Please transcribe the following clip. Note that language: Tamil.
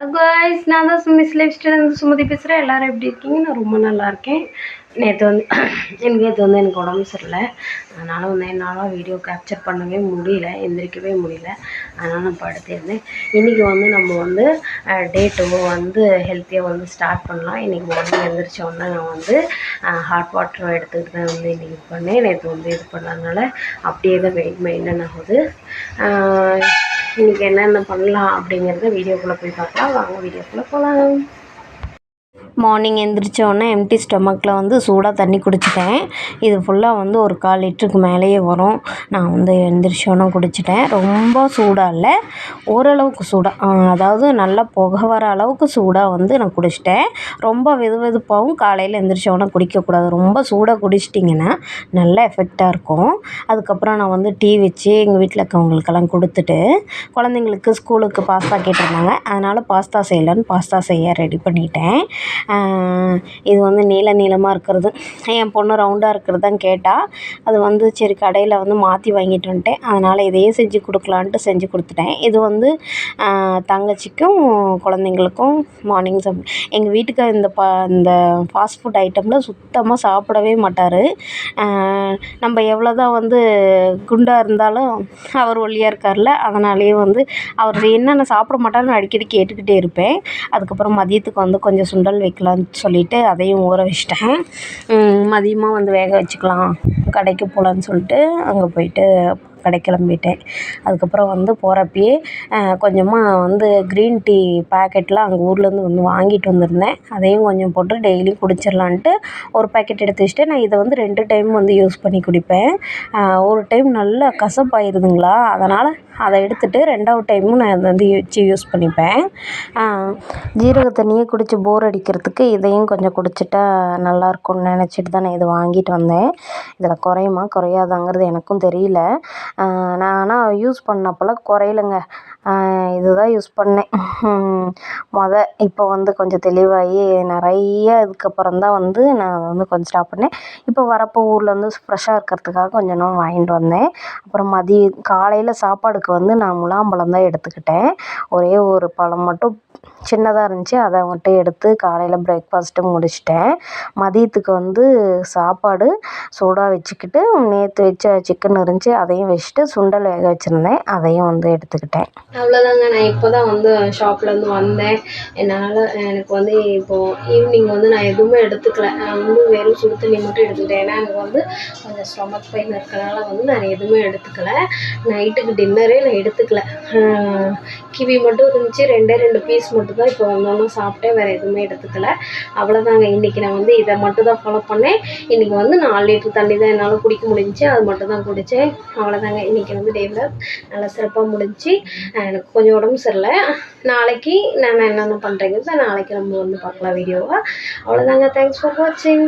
காய்ஸ் நான் தான் சுமிஸ் லைஃப் சுமதி பேசுகிறேன் எல்லோரும் எப்படி இருக்கீங்க? நான் ரொம்ப நல்லா இருக்கேன். நேற்று வந்து எனக்கு நேற்று வந்து எனக்கு உடம்பு சரியில்லை. அதனால் வந்து என்னால் வீடியோ கேப்சர் பண்ணவே முடியல. எந்திரிக்கவே முடியல. அதனால் நான் படுத்திருந்தேன் இன்றைக்கி வந்து நம்ம வந்து டே டூ வந்து ஹெல்த்தியாக வந்து ஸ்டார்ட் பண்ணலாம். இன்றைக்கி மார்னிங் எழுந்திரிச்ச உடனே நான் வந்து ஹாட் வாட்டர் எடுத்துக்கிட்டு தான் வந்து இன்றைக்கி இது பண்ணேன். நேற்று வந்து இது பண்ணதுனால அப்படியே தான் வெயிட் மெயின்டைன் ஆகுது. இன்றைக்கி என்னென்ன பண்ணலாம் அப்படிங்கிறத வீடியோக்குள்ளே போய் பார்க்கலாம். வாங்க வீடியோக்குள்ளே போகலாம் மார்னிங் எந்திரிச்சோடனே எம்டி ஸ்டொமக்கில் வந்து சூடாக தண்ணி குடிச்சிட்டேன். இது ஃபுல்லாக வந்து ஒரு கால் லிட்டருக்கு மேலேயே வரும். நான் வந்து எந்திரிச்சோடனே குடிச்சிட்டேன். ரொம்ப சூடாக இல்லை. ஓரளவுக்கு சூடாக அதாவது நல்லா புகை வர அளவுக்கு சூடாக வந்து நான் குடிச்சிட்டேன். ரொம்ப வெது வெதுப்பாகவும் காலையில் எந்திரிச்சோடனே குடிக்கக்கூடாது. ரொம்ப சூடாக குடிச்சிட்டிங்கன்னா நல்ல எஃபெக்டாக இருக்கும். அதுக்கப்புறம் நான் வந்து டீ வச்சு எங்கள் வீட்டில் இருக்கவங்களுக்கெல்லாம் கொடுத்துட்டு குழந்தைங்களுக்கு ஸ்கூலுக்கு பாஸ்தா கேட்டிருந்தாங்க. அதனால் பாஸ்தா செய்யலான்னு பாஸ்தா செய்ய ரெடி பண்ணிட்டேன். இது வந்து நீள நீளமாக இருக்கிறது. என் பொண்ணு ரவுண்டாக இருக்கிறது தான் கேட்டால் அது வந்து சரி கடையில் வந்து மாற்றி வாங்கிட்டு வந்துட்டேன். அதனால் இதையே செஞ்சு கொடுக்கலான்ட்டு செஞ்சு கொடுத்துட்டேன். இது வந்து தங்கச்சிக்கும் குழந்தைங்களுக்கும் மார்னிங் சம் எங்கள் வீட்டுக்கார் இந்த பா இந்த ஃபாஸ்ட் ஃபுட் ஐட்டமில் சுத்தமாக சாப்பிடவே மாட்டார். நம்ம எவ்வளோ தான் வந்து குண்டாக இருந்தாலும் அவர் ஒல்லியாக இருக்கார்ல அதனாலேயே வந்து அவர் என்னென்ன சாப்பிட மாட்டாருன்னு அடிக்கடி கேட்டுக்கிட்டே இருப்பேன். அதுக்கப்புறம் மதியத்துக்கு வந்து கொஞ்சம் சுண்டல் வச்சுக்கலான்னு சொல்லிட்டு அதையும் ஊற வச்சிட்டேன். மதியமாக வந்து வேக வச்சுக்கலாம். கடைக்கு போகலான்னு சொல்லிட்டு அங்கே போயிட்டு கடை கிளம்பிட்டேன் அதுக்கப்புறம் வந்து போகிறப்பயே கொஞ்சமாக வந்து க்ரீன் டீ பேக்கெட்லாம் அங்கே ஊர்லேருந்து வந்து வாங்கிட்டு வந்திருந்தேன். அதையும் கொஞ்சம் போட்டு டெய்லியும் குடிச்சிடலான்ட்டு ஒரு பேக்கெட் எடுத்து வச்சுட்டு நான் இதை வந்து ரெண்டு டைம் வந்து யூஸ் பண்ணி குடிப்பேன். ஒரு டைம் நல்லா கசப்பாயிருதுங்களா? அதனால் அதை எடுத்துகிட்டு ரெண்டாவது டைமும் நான் அதை வந்து வச்சு யூஸ் பண்ணிப்பேன். ஜீரக தண்ணியே குடித்து போர் அடிக்கிறதுக்கு இதையும் கொஞ்சம் குடிச்சிட்டா நல்லாயிருக்கும்னு நினச்சிட்டு தான் நான் இது வாங்கிட்டு வந்தேன். இதில் குறையுமா? குறையாதாங்கிறது எனக்கும் தெரியல. நான் ஆனால் யூஸ் பண்ணப்போலாம் குறையலங்க. இது தான் யூஸ் பண்ணேன். மொதல் இப்போ வந்து கொஞ்சம் தெளிவாகி நிறைய இதுக்கப்புறம் தான் வந்து நான் வந்து கொஞ்சம் ஸ்டாப் பண்ணேன். இப்போ வரப்போ ஊரில் வந்து ஃப்ரெஷ்ஷாக இருக்கிறதுக்காக கொஞ்சம் வாங்கிட்டு வந்தேன். அப்புறம் மதியம் காலையில் சாப்பாடுக்கு வந்து நான் முலாம்பழம் தான் எடுத்துக்கிட்டேன். ஒரே ஒரு பழம் மட்டும் சின்னதாக இருந்துச்சு. அதை மட்டும் எடுத்து காலையில் பிரேக்ஃபாஸ்ட்டு முடிச்சிட்டேன். மதியத்துக்கு வந்து சாப்பாடு சூடாக வச்சுக்கிட்டு நேற்று வச்ச சிக்கன் இருந்துச்சு. அதையும் வச்சுட்டு சுண்டல் வேக வச்சுருந்தேன். அதையும் வந்து எடுத்துக்கிட்டேன். அவ்வளோதாங்க நான் இப்போ தான் வந்து ஷாப்லேருந்து வந்தேன். என்னால் எனக்கு வந்து இப்போது ஈவினிங் வந்து நான் எதுவுமே எடுத்துக்கல. நான் வந்து வெறும் சுடு தண்ணி மட்டும் எடுத்துக்கிட்டேன். ஏன்னா எனக்கு வந்து கொஞ்சம் ஸ்டொமக் பெயின் இருக்கிறனால வந்து நான் எதுவுமே எடுத்துக்கல. நைட்டுக்கு டின்னரே நான் எடுத்துக்கல. கிவி மட்டும் இருந்துச்சு. ரெண்டே ரெண்டு பீஸ் மட்டும் தான் இப்போ வந்தோன்னே சாப்பிட்டேன். வேறு எதுவுமே எடுத்துக்கல. அவ்வளோதாங்க இன்றைக்கி நான் வந்து இதை மட்டும் தான் ஃபாலோ பண்ணேன். இன்றைக்கி வந்து நாலு லிட்டர் தண்ணி தான் என்னால் குடிக்க முடிஞ்சிச்சு. அது மட்டும் தான் குடித்தேன் அவ்வளோதாங்க இன்றைக்கி வந்து டேவில் நல்லா சிறப்பாக முடிஞ்சு எனக்கு கொஞ்சம் உடம்பு சரியில்லை. நாளைக்கு நான் என்னென்ன பண்ணுறேங்கிறத நாளைக்கு நம்ம வந்து பார்க்கலாம் வீடியோவை. அவ்வளோதாங்க தேங்க்ஸ் ஃபார் வாட்சிங்